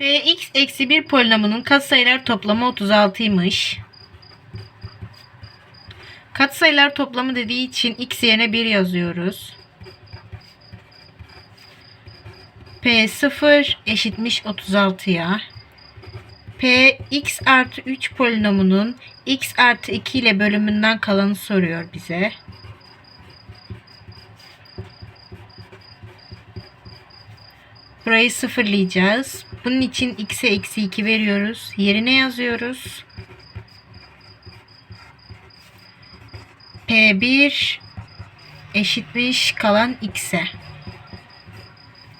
Px eksi 1 polinomunun katsayılar toplamı 36'ymış. Katsayılar toplamı dediği için x yerine 1 yazıyoruz. P0 eşitmiş 36'ya. P x artı 3 polinomunun x artı 2 ile bölümünden kalanı soruyor bize. Burayı sıfırlayacağız. Bunun için x'e eksi 2 veriyoruz. Yerine yazıyoruz. P1 eşitmiş kalan x'e.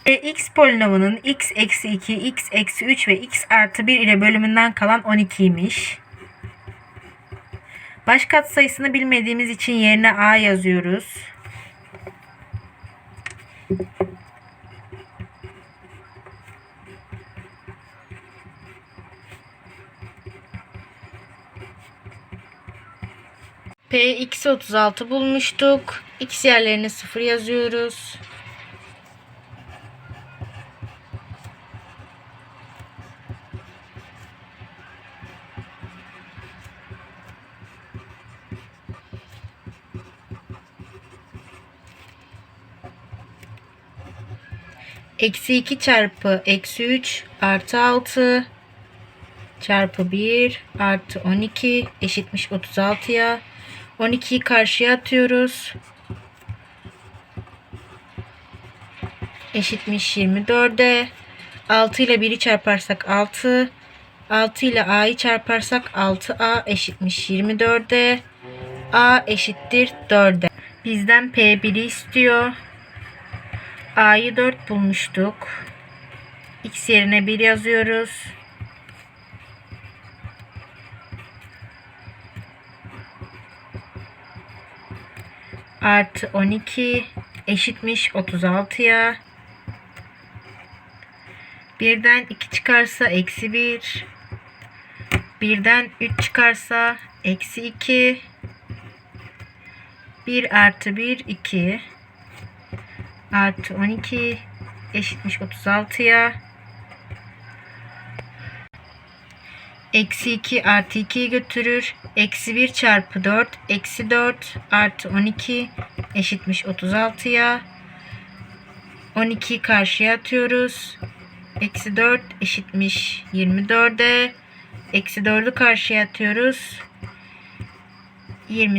E, x polinomunun x eksi 2, x eksi 3 ve x artı 1 ile bölümünden kalan 12'ymiş. Baş katsayısını bilmediğimiz için yerine a yazıyoruz. Px 36 bulmuştuk. X yerlerine 0 yazıyoruz. Eksi 2 çarpı eksi 3 artı 6 çarpı 1 artı 12 eşitmiş 36'ya. 12'yi karşıya atıyoruz. Eşitmiş 24'e. 6 ile 1'i çarparsak 6. 6 ile a'yı çarparsak 6a eşitmiş 24'e. a eşittir 4'e. Bizden P1'i istiyor. A'yı 4 bulmuştuk. X yerine 1 yazıyoruz. Artı 12 eşitmiş 36'ya. Birden 2 çıkarsa eksi 1. Birden 3 çıkarsa eksi 2. 1 artı 1 2 artı 12 eşitmiş 36'ya. Eksi 2 artı 2'yi götürür. Eksi 1 çarpı 4 eksi 4 artı 12 eşitmiş 36'ya. 12'yi karşıya atıyoruz. Eksi 4 eşitmiş 24'e. Eksi 4'ü karşıya atıyoruz. 28